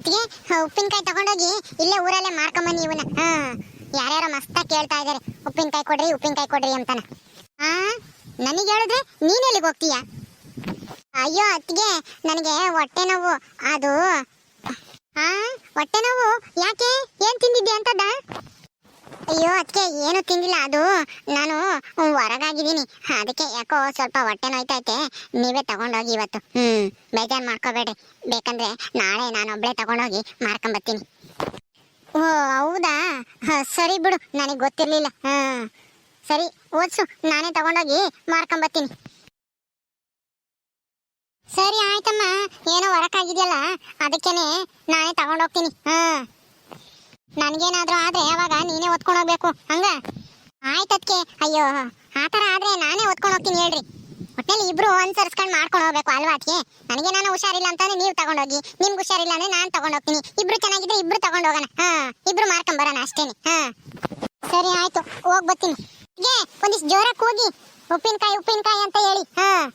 ಅತ್ತಿಗೆ ಉಪ್ಪಿನಕಾಯಿ ತಗೊಂಡೋಗಿ ಇಲ್ಲೇ ಊರಲ್ಲೇ ಮಾರ್ಕೊಂಬನ್ನಿ ಇವನ್ನ. ಹಾ, ಯಾರ್ಯಾರೋ ಮಸ್ತಾಗಿ ಕೇಳ್ತಾ ಇದಾರೆ. ಉಪ್ಪಿನಕಾಯಿ ಕೊಡ್ರಿ ಉಪ್ಪಿನಕಾಯಿ ಕೊಡ್ರಿ ಅಂತಾನ. ಹಾ ನನಗೆ ಹೇಳಿದ್ರೆ ನೀನ್ ಎಲ್ಲಿಗೆ ಹೋಗ್ತೀಯ? ಅಯ್ಯೋ, ಅತ್ತಿಗೆ, ನನಗೆ ಹೊಟ್ಟೆ ನೋವು. ಅದು ಹಾ ಹೊಟ್ಟೆ ನೋವು ಯಾಕೆ? ಏನ್ ತಿಂದಿದ್ದೆ ಅಂತ ಅದಕ್ಕೆ ಏನು ತಿಂದಿಲ್ಲ ಅದು. ನಾನು ಹೊರಗಾಗಿದ್ದೀನಿ. ಅದಕ್ಕೆ ಯಾಕೋ ಸ್ವಲ್ಪ ಹೊಟ್ಟೆ ನೋಯ್ತೈತೆ ನೀವೇ ತಗೊಂಡೋಗಿ ಇವತ್ತು. ಹ್ಮ್, ಬೇಜಾರು ಮಾಡ್ಕೋಬೇಡಿ ಬೇಕಂದ್ರೆ ನಾಳೆ ನಾನು ಒಬ್ಳೆ ತಗೊಂಡೋಗಿ ಮಾರ್ಕೊಂಬರ್ತೀನಿ ಓ, ಹೌದಾ? ಸರಿ ಬಿಡು. ನನಗೆ ಗೊತ್ತಿರ್ಲಿಲ್ಲ. ಹ, ಸರಿ, ಓದ್ಸು. ನಾನೇ ತಗೊಂಡೋಗಿ ಮಾರ್ಕೊಂಬರ್ತೀನಿ ಸರಿ, ಆಯ್ತಮ್ಮ. ಏನೋ ಹೊರಕಾಗಿದೆಯಲ್ಲ ಅದಕ್ಕೇನೆ ನಾನೇ ತಗೊಂಡೋಗ್ತೀನಿ. ಹಾ. ನನ್ಗೇನಾದ್ರೂ ಆದ್ರೆ ಅವಾಗ ನೀನೇ ಒತ್ಕೊಂಡು ಹೋಗ್ಬೇಕು, ಹಂಗ? ಆಯ್ತದ್ಕೆ. ಅಯ್ಯೋ, ಆ ಥರ ಆದ್ರೆ ನಾನೇ ಒತ್ಕೊಂಡು ಹೋಗ್ತೀನಿ ಹೇಳ್ರಿ. ಒಟ್ಟಲ್ಲಿ ಇಬ್ರು ಅನ್ಸರ್ಸ್ಕೊಂಡು ಮಾಡ್ಕೊಂಡು ಹೋಗ್ಬೇಕು ಅಲ್ವಾ ಅದಕ್ಕೆ ನನಗೆ ನಾನು ಹುಷಾರಿಲ್ಲ ಅಂತಂದ್ರೆ ನೀವು ತಗೊಂಡೋಗಿ, ನಿಮ್ಗೆ ಹುಷಾರಿಲ್ಲ ಅಂದ್ರೆ ನಾನು ತಗೊಂಡೋಗ್ತೀನಿ. ಇಬ್ರು ಚೆನ್ನಾಗಿದ್ರೆ ಇಬ್ರು ತಗೊಂಡು ಹೋಗೋಣ. ಹಾ, ಇಬ್ರು ಮಾರ್ಕೊಂಡ್ ಬರೋಣ ಅಷ್ಟೇನೆ. ಹಾ. ಸರಿ, ಆಯ್ತು. ಹೋಗ್ ಬರ್ತೀನಿ. ಒಂದಿಷ್ಟು ಜೋರಕ್ಕೆ ಹೋಗಿ ಉಪ್ಪಿನಕಾಯಿ ಉಪ್ಪಿನಕಾಯಿ ಅಂತ ಹೇಳಿ. ಹಾ.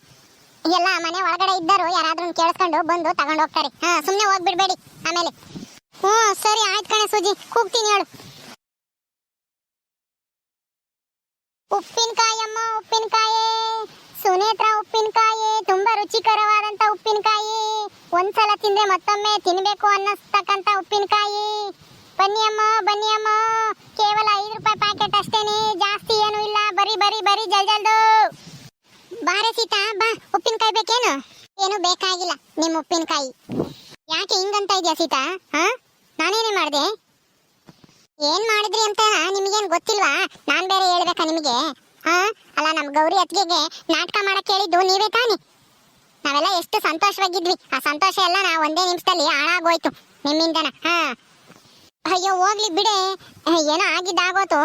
ಎಲ್ಲ ಮನೆ ಒಳಗಡೆ ಇದ್ದರು ಯಾರಾದ್ರೂ ಕೇಳಿಸ್ಕೊಂಡು ಬಂದು ತಗೊಂಡು ಹೋಗ್ತಾರೆ. ಹಾ ಸುಮ್ಮನೆ ಹೋಗ್ಬಿಡ್ಬೇಡಿ ಆಮೇಲೆ. ಹ್ಞೂ, ಸರಿ, ಆಯ್ತು ಕಣೆ ಸೂಜಿ. ಕೂಗ್ತೀನಿ ಹೇಳು. ಉಪ್ಪಿನಕಾಯಿ ಅಮ್ಮ, ಉಪ್ಪಿನಕಾಯಿ. ಸುನೇತ್ರ ಉಪ್ಪಿನಕಾಯಿ, ತುಂಬಾ ರುಚಿಕರವಾದಂತ ಉಪ್ಪಿನಕಾಯಿ. ಒಂದ್ಸಲ ತಿಂದ್ರೆ ಮತ್ತೊಮ್ಮೆ ತಿನ್ಬೇಕು ಅನ್ನಿಸ್ತಕ್ಕಂತ ಉಪ್ಪಿನಕಾಯಿ. ಬನ್ನಿ ಅಮ್ಮ ಬನ್ನಿ ಅಮ್ಮ. ಕೇವಲ ಐದು ರೂಪಾಯಿ ಪ್ಯಾಕೆಟ್ ಅಷ್ಟೇನೆ. ಜಾಸ್ತಿ ಏನು ಇಲ್ಲ. ಬರಿ ಬರಿ ಬರಿ, ಜಲ್, ಜಲ್ದು. ಬಾರೆ ಸೀತಾ, ಬಾ. ಉಪ್ಪಿನಕಾಯಿ ಬೇಕೇನು? ಏನು ಬೇಕಾಗಿಲ್ಲ. ನಿಮ್ಮ ಉಪ್ಪಿನಕಾಯಿ. ಯಾಕೆ ಹಿಂಗಂತ ಇದೆಯಾ ಸೀತಾ? ಹಾ? ನಾನೇನೇ ಮಾಡಿದೆ? ಏನ್ ಮಾಡಿದ್ರಿ ಅಂತ ನಿಮಗೇನ್ ಗೊತ್ತಿಲ್ವಾ? ನಾನ್ ಬೇರೆ ಹೇಳ್ಬೇಕಾ ನಿಮಗೆ? ಹಾ? ಅಲ್ಲ, ನಮ್ ಗೌರಿ ಅತ್ತಿಗೆಗೆ ನಾಟಕ ಮಾಡಕ್ಕೆ ಹೇಳಿದ್ದು ನೀವೇ ತಾನೆ. ನಾವೆಲ್ಲ ಎಷ್ಟು ಸಂತೋಷವಾಗಿದ್ವಿ. ಆ ಸಂತೋಷ ಎಲ್ಲ ನಾ ಒಂದೇ ನಿಮಿಷದಲ್ಲಿ ಹಾಳಾಗೋಯ್ತು ನಿಮ್ಮಿಂದನ. ಹಾ. ಅಯ್ಯೋ, ಹೋಗ್ಲಿ ಬಿಡೆ. ಏನೋ ಆಗಿದ್ದಾಗೋತು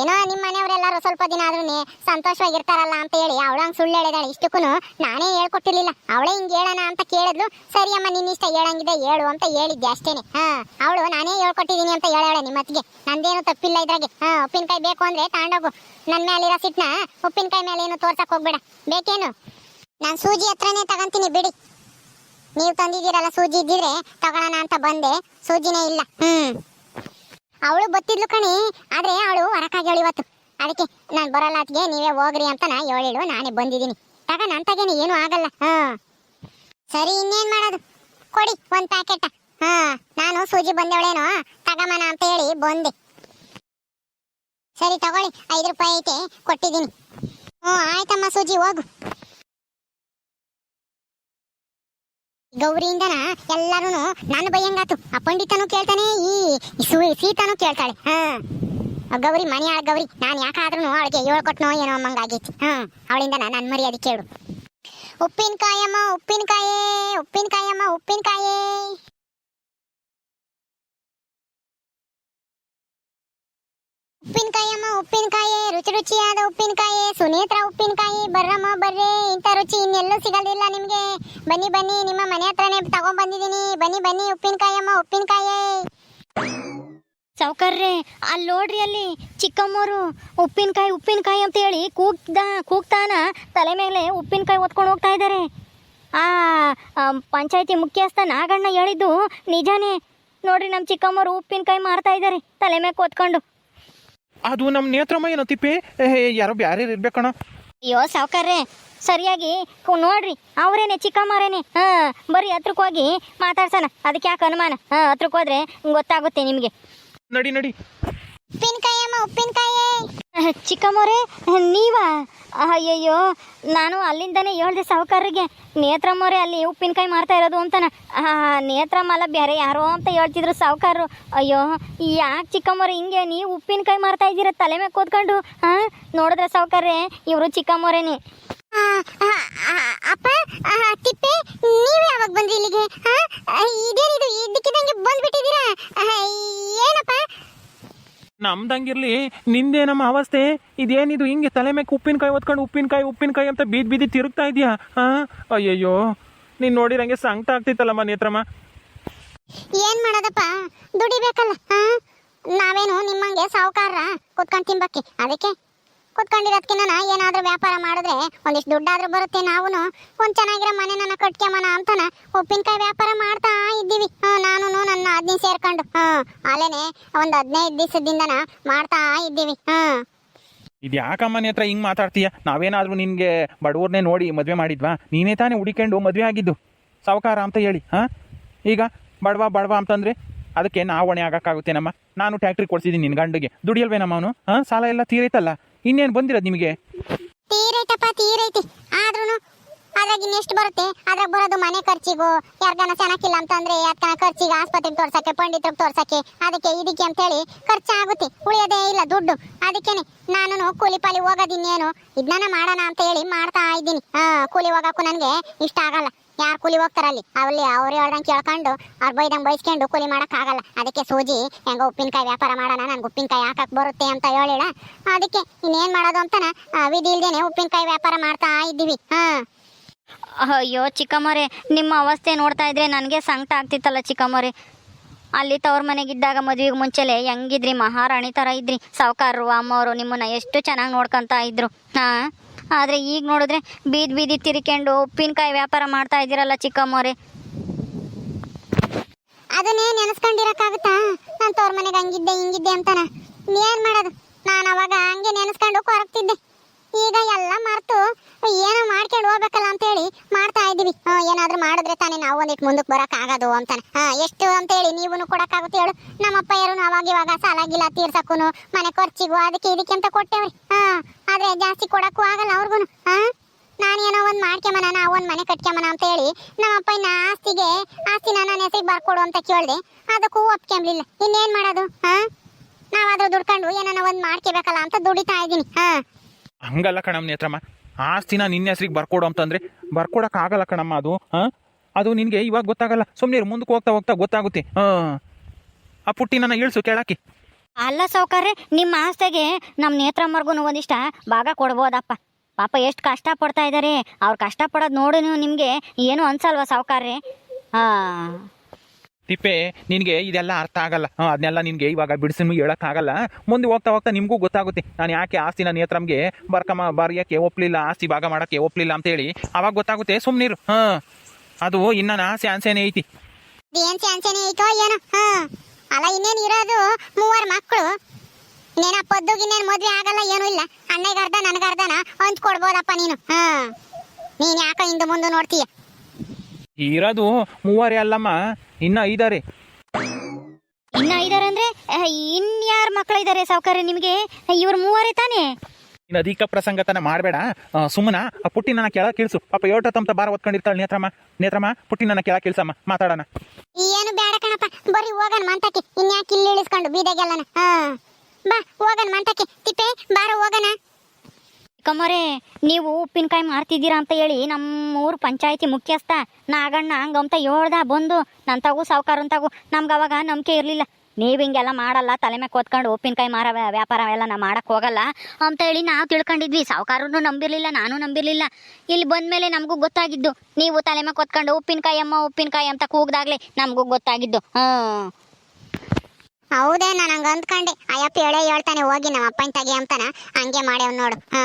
ಏನೋ ನಿಮ್ಮ ಮನೆಯವರೆಲ್ಲರೂ ಸ್ವಲ್ಪ ದಿನ ಆದ್ರೂ ಸಂತೋಷವಾಗಿರ್ತಾರಲ್ಲ ಅಂತ ಹೇಳಿ ಅವಳಂಗ್ ಸುಳ್ಳು ಹೇಳಿದಾಳೆ. ಇಷ್ಟಕ್ಕೂ ನಾನೇ ಹೇಳ್ಕೊಟ್ಟಿರ್ಲಿಲ್ಲ. ಅವಳೇ ಹಿಂಗ್ ಹೇಳೋಣ ಅಂತ ಕೇಳಿದ್ಲು. ಸರಿ ಅಮ್ಮ ನಿನ್ನ ಇಷ್ಟ ಹೇಳಂಗಿದೆ, ಹೇಳು ಅಂತ ಹೇಳಿದ್ದೆ ಅಷ್ಟೇನೆ. ಹಾ, ಅವಳು ನಾನೇ ಹೇಳ್ಕೊಟ್ಟಿದ್ದೀನಿ ಅಂತ ಹೇಳಾಳೆ ನಿಮ್ಮ ಅತ್ತಿಗೆ. ನಂದೇನು ತಪ್ಪಿಲ್ಲ ಇದ್ರಾಗೆ. ಹಾ, ಉಪ್ಪಿನಕಾಯಿ ಬೇಕು ಅಂದ್ರೆ ತಗೊಂಡೋಗು ನನ್ನ ಮೇಲಿರೋ ಸಿಟ್ನ ಉಪ್ಪಿನಕಾಯಿ ಮೇಲೆ ಏನು ತೋರ್ಸಕ್ ಹೋಗ್ಬೇಡ. ಬೇಕೇನು? ನಾನು ಸೂಜಿ ಹತ್ರನೇ ತಗಂತೀನಿ ಬಿಡಿ. ನೀವು ತಂದಿದ್ದೀರಲ್ಲ ಸೂಜಿ ಇದ್ದಿದ್ರೆ ತಗೊಳ್ಳೋಣ ಅಂತ ಬಂದೆ. ಸೂಜಿನೇ ಇಲ್ಲ. ಹ್ಮ್. ಅವಳು ಬತ್ತಿದ್ಲು ಕಣಿ, ಆದ್ರೆ ಅವಳು ಹೊರಕಾಗಿ ಇವತ್ತು. ಅದಕ್ಕೆ ನಾನು ಬರಲ್ಲ ಅತ್ಗೆ ನೀವೇ ಹೋಗ್ರಿ ಅಂತ ನಾ ಹೇಳಿಳು ನಾನೇ ಬಂದಿದ್ದೀನಿ. ತಗ ನಂತಗೇನೆ ಏನು ಆಗಲ್ಲ. ಹಾ. ಸರಿ, ಇನ್ನೇನ್ ಮಾಡೋದು? ಕೊಡಿ ಒಂದ್ ಪ್ಯಾಕೆಟ್ ಹಾ, ನಾನು ಸೂಜಿ ಬಂದವಳೇನೋ, ತಗಮನ ಅಂತ ಹೇಳಿ ಬಂದೆ. ಸರಿ, ತಗೊಳ್ಳಿ, ಐದು ರೂಪಾಯಿ ಐತೆ, ಕೊಟ್ಟಿದ್ದೀನಿ. ಹ್ಞೂ, ಆಯ್ತಮ್ಮ ಸೂಜಿ, ಹೋಗು. ಗೌರಿಯಿಂದನ? ಎಲ್ಲಾರು ನಾನು ಬೈಯಂಗಾತು ಆ ಪಂಡಿತನು ಕೇಳ್ತಾನೆ, ಈ ಸೀತಾನು ಕೇಳ್ತಾಳೆ. ಹಾ. ಗೌರಿ ಮನೆ ಆಳ ಗೌರಿ, ನಾನು ಯಾಕಾದ್ರೂ ಅವಳಿಗೆ ಹೇಳ್ಕೊಟ್ನೋ ಏನೋ ಅಮ್ಮಂಗಾಗೈತಿ ಹಾ ಅವಳಿಂದ ನನ್ನ ಮರ್ಯಾದೆ ಕೇಳು. ಉಪ್ಪಿನಕಾಯಮ್ಮ, ಉಪ್ಪಿನಕಾಯಿ ಉಪ್ಪಿನಕಾಯಮ್ಮ ಉಪ್ಪಿನಕಾಯಿ. ಉಪ್ಪಿನಕಾಯಮ್ಮ, ಉಪ್ಪಿನಕಾಯಿ, ರುಚಿ ರುಚಿಯಾದ ಉಪ್ಪಿನಕಾಯಿ, ಸುನೇತ್ರ ಉಪ್ಪಿನಕಾಯಿ, ಬರ್ರಮ್ಮ ಬರ್ರಿ ರುಚಿ ಇನ್ನೆಲ್ಲೂ ಸಿಗಲಿಲ್ಲ. ನಿಮಗೆ ಬನ್ನಿ ಬನ್ನಿ ನಿಮ್ಮ ಮನೆ ಹತ್ರನೇ ತಗೊಂಡ್ ಬಂದಿದ್ದೀನಿ. ಬನ್ನಿ ಬನ್ನಿ ಉಪ್ಪಿನಕಾಯಿ ಅಮ್ಮ ಉಪ್ಪಿನಕಾಯಿ. ಸೌಕರ್ರೆ ಅಲ್ಲಿ ನೋಡ್ರಿ ಅಲ್ಲಿ ಚಿಕ್ಕಮ್ಮವರು ಉಪ್ಪಿನಕಾಯಿ ಉಪ್ಪಿನಕಾಯಿ ಅಂತ ಹೇಳಿ ಕೂಗ್ದ ಕೂಗ್ತಾನ ತಲೆ ಮೇಲೆ ಉಪ್ಪಿನಕಾಯಿ ಹೊತ್ಕೊಂಡು ಹೋಗ್ತಾ ಇದ್ದಾರೆ ಆ ಪಂಚಾಯತಿ ಮುಖ್ಯಸ್ಥ ನಾಗಣ್ಣ ಹೇಳಿದ್ದು ನಿಜಾನೇ. ನೋಡ್ರಿ ನಮ್ಮ ಚಿಕ್ಕಮ್ಮರು ಉಪ್ಪಿನಕಾಯಿ ಮಾರ್ತಾ ಇದ್ದಾರೆ ತಲೆ ಮೇಲೆ ಕೂತ್ಕೊಂಡು ಅದು ನಮ್ಮ ನೇತ್ರಮ್ಮ ಏನೋ ತಿಪ್ಪಿ? ಏ, ಯಾರೋ ಬ್ಯಾರೆ ಇರ್ಬೇಕಣ ಅಯ್ಯೋ ಸಾವ್ಕಾರ್ರೆ ಸರಿಯಾಗಿ ನೋಡ್ರಿ ಅವರೇನೆ ಚಿಕ್ಕಮ್ಮರೇನೆ ಹಾ ಬರ್ರಿ ಹತ್ರಕ್ಕೆ ಹೋಗಿ ಮಾತಾಡ್ಸೋಣ. ಅದಕ್ಕೆ ಯಾಕೆ ಅನುಮಾನ? ಹಾಂ ಹತ್ರಕ್ಕೆ ಹೋದ್ರೆ ಗೊತ್ತಾಗುತ್ತೆ ನಿಮಗೆ. ನಡಿ ನಡಿ. ಉಪ್ಪಿನಕಾಯಮ್ಮ ಉಪ್ಪಿನಕಾಯಿ. ಚಿಕ್ಕಮ್ಮೋರೆ ನೀವಾ? ಅಯ್ಯಯ್ಯೋ ನಾನು ಅಲ್ಲಿಂದನೇ ಹೇಳ್ದೆ ಸಾಹುಕಾರರಿಗೆ ನೇತ್ರಮ್ಮೋರೆ ಅಲ್ಲಿ ಉಪ್ಪಿನಕಾಯಿ ಮಾರ್ತಾ ಇರೋದು ಅಂತನ. ಆ, ನೇತ್ರಮ್ಮ ಅಲ್ಲ ಬೇರೆ ಯಾರೋ ಅಂತ ಹೇಳ್ತಿದ್ರು ಸಾಹುಕಾರರು ಅಯ್ಯೋ ಯಾಕೆ ಚಿಕ್ಕಮ್ಮೋರೆ ಹಿಂಗೆ? ನೀವು ಉಪ್ಪಿನಕಾಯಿ ಮಾರ್ತಾ ಇದ್ದೀರ ತಲೆ ಮೇಲೆ ಕೂತ್ಕೊಂಡು ಹಾಂ? ನೋಡಿದ್ರೆ ಸಾಹುಕಾರ್ರೆ ಇವರು ಚಿಕ್ಕಮ್ಮೋರೇನೆ ಅಪ್ಪ ತಿಪ್ಪೆ ನೀವು ಯಾವಾಗ ಬಂದ್ರಿ ಇಲ್ಲಿಗೆ? ಇದೇನಿದು ಇದ್ದಕ್ಕಿದಂಗೆ ಬಂದ್ಬಿಟ್ಟಿದ್ದೀರಾ? ಏನಪ್ಪ? ನಮ್ದಂಗಿರ್ಲಿ ನಿಂದೇನಮ್ಮ ಅವಸ್ಥೆ. ಇದೇನಿದು? ಹಿಂಗೆ ತಲೆ ಮೇಲೆ ಉಪ್ಪಿನಕಾಯಿ ಓದ್ಕೊಂಡು ಉಪ್ಪಿನಕಾಯಿ ಉಪ್ಪಿನಕಾಯಿ ಅಂತ ಬೀದ್ ಬೀದಿ ತಿರುಗ್ತಾ ಇದೆಯಾ? ಹಾಂ ಅಯ್ಯಯ್ಯೋ ನೀನು ನೋಡಿರಂಗೆ ಸಂಕಟ ಆಗ್ತಿತ್ತಲ್ಲಮ್ಮ ನೇತ್ರಮ್ಮ. ಏನ್ ಮಾಡೋದಪ್ಪ? ದುಡಿಬೇಕಲ್ಲ? ನಾವೇನು ನಿಮ್ಮಂಗೆ ಸಾವುಕಾರ? ಕುತ್ಕೊಂಡು ತಿಂಬಕ್ಕೆ ಅದಕ್ಕೆ ಕುತ್ಕೊಂಡಿರೋದ್ಕಿನ್ನ ಏನಾದರೂ ವ್ಯಾಪಾರ ಮಾಡಿದ್ರೆ ಒಂದಿಷ್ಟು ದುಡ್ಡಾದ್ರೂ ಬರುತ್ತೆ ನಾವು ಒಂದು ಚೆನ್ನಾಗಿರೋ ಮನೆನ ಕಟ್ಕೊಂಬನ ಅಂತನ ಉಪ್ಪಿನಕಾಯಿ ವ್ಯಾಪಾರ ಮಾಡ್ತಾ ಇದ್ದೀವಿ. ನಾನು ನನ್ನ ಅದ್ನಿ ಸೇರ್ಕೊಂಡು. ಹಾಂ, ಅಲ್ಲೇನೆ ಒಂದು ಹದಿನೈದು ದಿವಸದಿಂದನ ಮಾಡ್ತಾ ಇದ್ದೀವಿ. ಹಾಂ. ಇದು ಯಾಕಮ್ಮ ಹತ್ರ ಹಿಂಗೆ ಮಾತಾಡ್ತೀಯ? ನಾವೇನಾದರೂ ನಿನಗೆ ಬಡವ್ರನ್ನೇ ನೋಡಿ ಮದುವೆ ಮಾಡಿದ್ವಾ? ನೀನೇ ತಾನೇ ಹುಡಿಕೊಂಡು ಮದುವೆ ಆಗಿದ್ದು. ಸಾವುಕಾರ ಅಂತ ಹೇಳಿ, ಹಾಂ? ಈಗ ಬಡವ ಬಡವ ಅಂತಂದರೆ ಅದಕ್ಕೆ ನಾವು ಹೊಣೆ ಆಗಕ್ಕಾಗುತ್ತೇನಮ್ಮ? ನಾನು ಟ್ಯಾಕ್ಟ್ರಿ ಕೊಡ್ಸಿದ್ದೀನಿ ನಿನ್ನ ಗಂಡಿಗೆ. ದುಡಿಯಲ್ವೇನಮ್ಮ ಅವನು? ಹಾಂ, ಸಾಲ ಎಲ್ಲ ತೀರೈತಲ್ಲ? ಇನ್ನೇನು ಬಂದಿರೋದು ನಿಮಗೆ? ತೀರೈತಪ್ಪ, ತೀರೈತಿ. ಆದ್ರೂ ಅದ್ರಾಗ ಇನ್ನೆಷ್ಟು ಬರುತ್ತೆ? ಅದ್ರಾಗ ಬರೋದು ಮನೆ ಖರ್ಚಿಗೂ, ಯಾರ್ಗಾನ ಚೆನ್ನಾಗಿಲ್ಲ ಅಂತಂದ್ರೆ ಯಾರ್ಗಾನ ಖರ್ಚಿಗೆ ಆಸ್ಪತ್ರೆಗೆ ತೋರ್ಸಕ್ಕೆ, ಪಂಡಿತ್ರಿಗೆ ತೋರ್ಸಕ್ಕೆ, ಅದಕ್ಕೆ ಇದಕ್ಕೆ ಅಂತ ಹೇಳಿ ಖರ್ಚಾಗುತ್ತೆ. ಉಳಿಯೋದೇ ಇಲ್ಲ ದುಡ್ಡು. ಅದಕ್ಕೇನೆ ನಾನು ಕೂಲಿ ಪಾಲಿ ಹೋಗೋದಿನ್ನೇನು, ಇದನ್ನ ಮಾಡೋಣ ಅಂತ ಹೇಳಿ ಮಾಡ್ತಾ ಇದ್ದೀನಿ. ಕೂಲಿ ಹೋಗಕ್ಕೂ ನನಗೆ ಇಷ್ಟ ಆಗಲ್ಲ. ಯಾರು ಕೂಲಿ ಹೋಗ್ತಾರ ಅಲ್ಲಿ? ಅಲ್ಲಿ ಅವ್ರು ಹೇಳ್ದಂಗೆ ಕೇಳ್ಕೊಂಡು ಅವ್ರು ಬೈದಂಗೆ ಬೈಸ್ಕೊಂಡು ಕೂಲಿ ಮಾಡಕ್ ಆಗಲ್ಲ ಅದಕ್ಕೆ ಸೂಜಿ, ಹೆಂಗ ಉಪ್ಪಿನಕಾಯಿ ವ್ಯಾಪಾರ ಮಾಡೋಣ, ನನಗೆ ಉಪ್ಪಿನಕಾಯಿ ಹಾಕಕ್ ಬರುತ್ತೆ ಅಂತ ಹೇಳಿಳ ಅದಕ್ಕೆ ಇನ್ನೇನ್ ಮಾಡೋದು ಅಂತನ ವಿಧಿ ಇಲ್ದೇನೆ ಉಪ್ಪಿನಕಾಯಿ ವ್ಯಾಪಾರ ಮಾಡ್ತಾ ಇದ್ದೀವಿ. ಹಾಂ. ಅಯ್ಯೋ ಚಿಕ್ಕಮ್ಮರೆ, ನಿಮ್ಮ ಅವಸ್ಥೆ ನೋಡ್ತಾ ಇದ್ರೆ ನನಗೆ ಸಂಕಟ ಆಗ್ತಿತ್ತಲ್ಲ ಚಿಕ್ಕಮ್ಮರೆ. ಅಲ್ಲಿ ತವ್ರ ಮನೆಗಿದ್ದಾಗ ಮದುವೆಗೆ ಮುಂಚೆಲೆ ಹೆಂಗಿದ್ರಿ, ಮಹಾರಾಣಿ ಥರ ಇದ್ರಿ. ಸಾವುಕಾರರು ಅಮ್ಮವರು ನಿಮ್ಮನ್ನ ಎಷ್ಟು ಚೆನ್ನಾಗಿ ನೋಡ್ಕೊಂತ ಇದ್ರು. ಹಾಂ. ಆದರೆ ಈಗ ನೋಡಿದ್ರೆ ಬೀದಿ ಬೀದಿ ತಿರ್ಕೊಂಡು ಉಪ್ಪಿನಕಾಯಿ ವ್ಯಾಪಾರ ಮಾಡ್ತಾ ಇದ್ದೀರಲ್ಲ ಚಿಕ್ಕಮ್ಮವ್ರೆ. ಅದನ್ನೇ ನೆನೆಸ್ಕೊಂಡಿರಕ್ಕಾಗುತ್ತಾ? ನಾನು ತೋರ್ ಮನೆಗೆ ಹಂಗಿದ್ದೆ, ಹಿಂಗಿದ್ದೆ ಅಂತಾನ. ಏನ್ ಮಾಡೋದು? ನಾನು ಅವಾಗ ಹಂಗೆ ನೆನೆಸ್ಕೊಂಡು ಕೊರಗ್ತಿದ್ದೆ. ಈಗ ಎಲ್ಲ ಮರೆತು, ಏನೋ ಮಾಡ್ಕೊಂಡು ಹೋಗ್ಬೇಕಲ್ಲ ಅಂತ ಹೇಳಿ ಮಾಡ್ತಾ ಹಾ, ಏನಾದ್ರೂ ಮಾಡಿದ್ರೆ ತಾನೇ ನಾವು ಒಂದಿಟ್ಟು ಮುಂದಕ್ಕೆ ಬರಕ್ ಆಗೋದು ಅಂತಾನೆ. ಹಾ ಎಷ್ಟು ಅಂತ ಹೇಳಿ ನೀವು ಕೊಡಕ್ಕಾಗುತ್ತೆ ಹೇಳು. ನಮ್ಮಪ್ಪ ಯಾರು ಅವಾಗ ಇವಾಗ ಸಾಲಾಗಿಲ್ಲ ಗಿಲ ತೀರ್ಸಕ್ಕೂನು ಮನೆ ಖರ್ಚಿಗೂ ಅದಕ್ಕೆ ಇದಕ್ಕೆ ಅಂತ ಕೊಟ್ಟೇವ್ರಿ. ಹಾ ಆದ್ರೆ ಜಾಸ್ತಿ ಕೊಡಕ್ಕೂ ಆಗಲ್ಲ ಅವ್ರಿಗೂ ಹಾ ನಾನೇನೋ ಒಂದ್ ಮಾಡ್ಕೊಂಬನ ನಾ ಒಂದು ಮನೆ ಕಟ್ಕೊಂಬನ ಅಂತ ಹೇಳಿ ನಮ್ಮಪ್ಪ ಇನ್ನ ಆಸ್ತಿಗೆ ಆಸ್ತಿನ ನನ್ನ ಹೆಸರಿಗೆ ಬರ್ಕೊಡು ಅಂತ ಕೇಳಿದೆ. ಅದಕ್ಕೂ ಒಪ್ಕೊಂಬ್ಲಿಲ್ಲ. ಇನ್ನೇನ್ ಮಾಡೋದು? ಹಾ ನಾವಾದ್ರೂ ದುಡ್ಕೊಂಡು ಏನಾನ ಒಂದ್ ಮಾಡ್ಕೋಬೇಕಲ್ಲ ಅಂತ ದುಡಿತಾ ಇದ್ದೀನಿ ಹಾ. ಹಂಗಲ್ಲ ಕಣಮ್ಮ ನೇತ್ರಮ್ಮ. ಆಸ್ತಿನ ನಿನ್ನ ಹೆಸ್ರಿಗೆ ಬರ್ಕೊಡು ಅಂತಂದರೆ, ಬರ್ಕೊಡಕ್ಕಾಗಲ್ಲ ಕಣಮ್ಮ ಅದು, ಹಾಂ? ಅದು ನಿನಗೆ ಇವಾಗ ಗೊತ್ತಾಗಲ್ಲ. ಸುಮ್ಮನೆ ಮುಂದಕ್ಕೆ ಹೋಗ್ತಾ ಹೋಗ್ತಾ ಗೊತ್ತಾಗುತ್ತೆ. ಹಾಂ. ಆ ಪುಟ್ಟಿ ನನ್ನ ಇಳಿಸು, ಕೇಳಕ್ಕೆ. ಅಲ್ಲ ಸಾವುಕಾರ್ರೆ, ನಿಮ್ಮ ಆಸ್ತೆಗೆ ನಮ್ಮ ನೇತ್ರಮ್ಮರ್ಗೂ ಒಂದಿಷ್ಟ ಭಾಗ ಕೊಡ್ಬೋದಪ್ಪ. ಪಾಪ ಎಷ್ಟು ಕಷ್ಟ ಪಡ್ತಾ ಇದ್ದಾರೆ ಅವ್ರು ಕಷ್ಟಪಡೋದು ನೋಡು ನೀವು, ನಿಮಗೆ ಏನು ಅನ್ಸಲ್ವಾ ಸಾವುಕಾರ್ರೆ? ಹಾಂ. ತಿಪ್ಪೆ ನಿನಗೆ ಇದೆಲ್ಲ ಅರ್ಥ ಆಗಲ್ಲ. ಹಾಂ ಅದನ್ನೆಲ್ಲ ನಿನಗೆ ಇವಾಗ ಬಿಡಿಸಿ ಹೇಳೋಕ್ಕಾಗಲ್ಲ. ಮುಂದೆ ಹೋಗ್ತಾ ಹೋಗ್ತಾ ನಿಮಗೂ ಗೊತ್ತಾಗುತ್ತೆ. ನಾನು ಯಾಕೆ ಆಸ್ತಿನ ನೇತ್ರಮ್ಗೆ ಬರ್ಕಮ್ಮ ಬರೆಯೋಕ್ಕೆ ಒಪ್ಪಲಿಲ್ಲ ಆಸ್ತಿ ಭಾಗ ಮಾಡೋಕ್ಕೆ ಒಪ್ಪಲಿಲ್ಲ ಅಂತೇಳಿ. ಅವಾಗ ಗೊತ್ತಾಗುತ್ತೆ. ಸುಮ್ಮನಿರು ಹಾಂ ಅದು ಇನ್ನ ಆಸೆ ಆಸೆನೇ ಐತಿ. ಏನು ಚಾನ್ಸೇನೆ ಐತೋ ಏನೋ? ಹಾಂ ಅಲ್ಲ ಇನ್ನೇನು ಇರೋದು? ಮೂವರು ಮಕ್ಕಳು. ಇನ್ನೇನ ಪದ್ದುಗೆ ಇನ್ನೇನ್ ಮದ್ವೆ ಆಗಲ್ಲ ಏನೂ ಇಲ್ಲ. ಅಣ್ಣಗರ್ಧ ನನಗೆ ಅರ್ಧನ ಕೊಡ್ಬೋದಪ್ಪ ನೀನು. ಹಾಂ ನೀನು ಯಾಕ ಹಿಂದೆ ಮುಂದೆ ನೋಡ್ತೀಯ? ಇರೋದು ಮೂವರೇ ಅಲ್ಲಮ್ಮ. ಇನ್ನ ಐದಾರೆ. ಇನ್ನ ಐದಾರೆ ಅಂದ್ರೆ ಇನ್ಯಾರ ಮಕ್ಕಳು ಇದ್ದಾರೆ ಸಾವುಕಾರ ನಿಮಗೆ? ಇವ್ರು ಮೂವರೇ ತಾನೇ? ಇನ್ನು ಅಧಿಕ ಪ್ರಸಂಗತನ ಮಾಡಬೇಡ. ಸುಮ್ಮನ ಆ ಪುಟ್ಟಿ ನನ್ನ ಕೆಳ ಕೇಳಿಸು. ಪಾಪ ಏಟ ತಮ್ಮ ಬಾರ ಓದ್ಕೊಂಡಿರ್ತಾಳೆ ನೇತ್ರಮ್ಮ. ನೇತ್ರಮ್ಮ ಪುಟ್ಟಿ ನನ್ನ ಕೆಳ ಕೇಳ್ಸಮ್ಮ. ಮಾತಾಡೋಣ. ಏನು ಬೇಡ ಕಣಪ್ಪ. ಬರೀ ಹೋಗನ್ ಮಂತಕ್ಕೆ ಇನ್ಯಾಕೆ ಇಲ್ಲಿ ಇಳಿಸ್ಕೊಂಡು ಬೀದಗೆಲ್ಲನ? ಬಾ ಹೋಗನ್ ಮಂತಕ್ಕೆ ತಿಪ್ಪೆ ಬಾರ ಹೋಗನ? ಕಮ್ಮರೆ, ನೀವು ಉಪ್ಪಿನಕಾಯಿ ಮಾರ್ತಿದ್ದೀರಾ ಅಂತ ಹೇಳಿ ನಮ್ಮ ಊರು ಪಂಚಾಯತಿ ಮುಖ್ಯಸ್ಥ ನಾಗಣ್ಣ ಹಂಗಂತ ಹೇಳ್ದ ಬಂದು ನನ್ನ ತಗು ಸಾವುಕಾರ ತಗು, ನಮ್ಗೆ ಅವಾಗ ನಂಬಿಕೆ ಇರಲಿಲ್ಲ. ನೀವು ಹಿಂಗೆಲ್ಲ ಮಾಡಲ್ಲ, ತಲೆ ಮೇಲೆ ಕೂತ್ಕೊಂಡು ಉಪ್ಪಿನಕಾಯಿ ಮಾರ ವ್ಯಾಪಾರ ಎಲ್ಲ ನಾ ಮಾಡಕ್ಕೆ ಹೋಗಲ್ಲ ಅಂತ ಹೇಳಿ ನಾವು ತಿಳ್ಕೊಂಡಿದ್ವಿ. ಸಾವುಕಾರನು ನಂಬಿರಲಿಲ್ಲ, ನಾನು ನಂಬಿರಲಿಲ್ಲ. ಇಲ್ಲಿ ಬಂದಮೇಲೆ ನಮಗೂ ಗೊತ್ತಾಗಿದ್ದು, ನೀವು ತಲೆ ಮೇಲೆ ಕೂತ್ಕೊಂಡು ಉಪ್ಪಿನಕಾಯಿ ಅಮ್ಮ, ಉಪ್ಪಿನಕಾಯಿ ಅಂತ ಕೂಗ್ದಾಗ್ಲೇ ನಮಗೂ ಗೊತ್ತಾಗಿದ್ದು. ಹಾಂ ಹೌದೇ ನಾನು ಹಂಗ ಅಂದ್ಕೊಂಡೆ. ಅಯ್ಯಪ್ಪ ಹೇಳೇ ಹೇಳ್ತಾನೆ ಹೋಗಿ ನಮ್ಮ ಅಪ್ಪನ ತಗಿ ಅಂತಾನ. ಹಂಗೆ ಮಾಡ್ಯವ್ ನೋಡು. ಹಾ.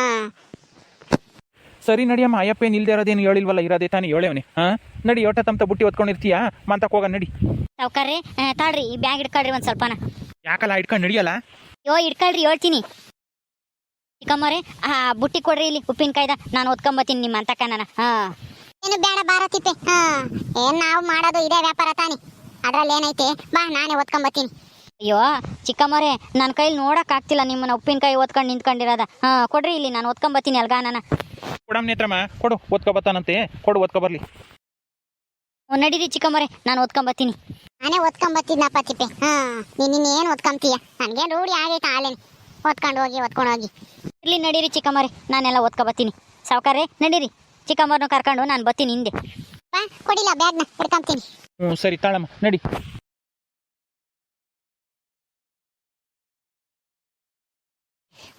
ಸರಿ ನಡಿಯಮ್ಮ ಅಯ್ಯಪ್ಪ ಏನು ಇಲ್ದೇ ಇರೋದೇನು ಹೇಳಿಲ್ವಲ್ಲ ಇರೋದೇ ತಾನೇ ಹೇಳೇವನೆ ಹಾಂ? ನಡಿ ಏಟ ತಮ್ಮ ಬುಟ್ಟಿ ಹೊತ್ಕೊಂಡಿರ್ತೀಯಾ? ಮಂತಕ್ಕೆ ಹೋಗ ನಡಿ. ಸೌಕರ್ರಿ ತಾಳ್ರಿ ಈ ಬ್ಯಾಗ್ ಇಟ್ಕೊಳ್ರಿ ಒಂದ್ ಸ್ವಲ್ಪನ. ಯಾಕಲ್ಲ ಇಟ್ಕೊಂಡು ನಡಿಯಲ್ಲ? ಯೋ ಇಟ್ಕೊಳ್ರಿ ಹೇಳ್ತೀನಿ. ಚಿಕ್ಕಮ್ಮರೆ ಆ ಬುಟ್ಟಿ ಕೊಡ್ರಿ ಇಲ್ಲಿ ಉಪ್ಪಿನಕಾಯ್ದ. ನಾನು ಓದ್ಕೊಂಬತ್ತೀನಿ ನಿಮ್ಮ ಅಂತಕ ನಾನು ಹಾಂ. ಏನು ಬೇಡ ಬಾರತಿಪ್ಪೆ ಹಾ. ಏನ್ ನಾವು ಮಾಡೋದು ಇದೇ ವ್ಯಾಪಾರ ತಾನೆ. ಅದ್ರಲ್ಲಿ ಏನೈತೆ ಬಾ ನಾನೇ ಓದ್ಕೊಂಬತ್ತೀನಿ ಅಯ್ಯೋ ಚಿಕ್ಕಮ್ಮರೆ ನನ್ನ ಕೈಲಿ ನೋಡಕ್ ಆಗ್ತಿಲ್ಲ ನಿಮ್ಮನ್ನ ಉಪ್ಪಿನಕಾಯಿ ಓದ್ಕೊಂಡು ನಿಂತ್ಕೊಂಡಿರೋದ. ಹಾ ಕೊಡ್ರಿ ಇಲ್ಲಿ ನಾನು ಓದ್ಕೊಂಬತ್ತೀನಿ ಅಲ್ಗ ನಾನು. ಕೊಡಮ್ ನೇತ್ರಮ್ಮ ಕೊಡು ಓದ್ಕೊಬತ್ತಾನಂತೆ ಕೊಡು ಓದ್ಕೊಬರ್ಲಿ ನಡೀರಿ ಚಿಕ್ಕಮ್ಮರೆ ನಾನು ಓದ್ಕೊಂಬತ್ತೀನಿ ನಾನೇ ಓದ್ಕೊಂಬತ್ತಿದ್ನಪ್ಪ ತಿಪ್ಪೆ. ಹಾ ನೀನ್ ಏನ್ ಓದ್ಕೊಂತೀಯ ನನ್ಗೆ ರೂಢಿ ಆಗೈತೆ ಆಲೇನು ಓದ್ಕೊಂಡು ಹೋಗಿ ಓದ್ಕೊಂಡು ಹೋಗಿ. ಇಲ್ಲಿ ನಡೀರಿ ಚಿಕ್ಕಮ್ಮರೆ ನಾನೆಲ್ಲ ಓದ್ಕೊಬತ್ತೀನಿ ಸಾವುಕಾರ್ರೆ ನಡೀರಿ. ಚಿಕ್ಕಮ್ಮರ್ನ ಕರ್ಕೊಂಡು ನಾನು ಬತ್ತೀನಿ ಹಿಂದೆ. ಬಾ ಕೊಡಿಲ್ಲ ಬ್ಯಾಗ್ನ ಹಿಡ್ಕೊಂತೀನಿ. ಹ್ಞೂ ಸರಿ ತಾಳಮ್ಮ ನಡಿ.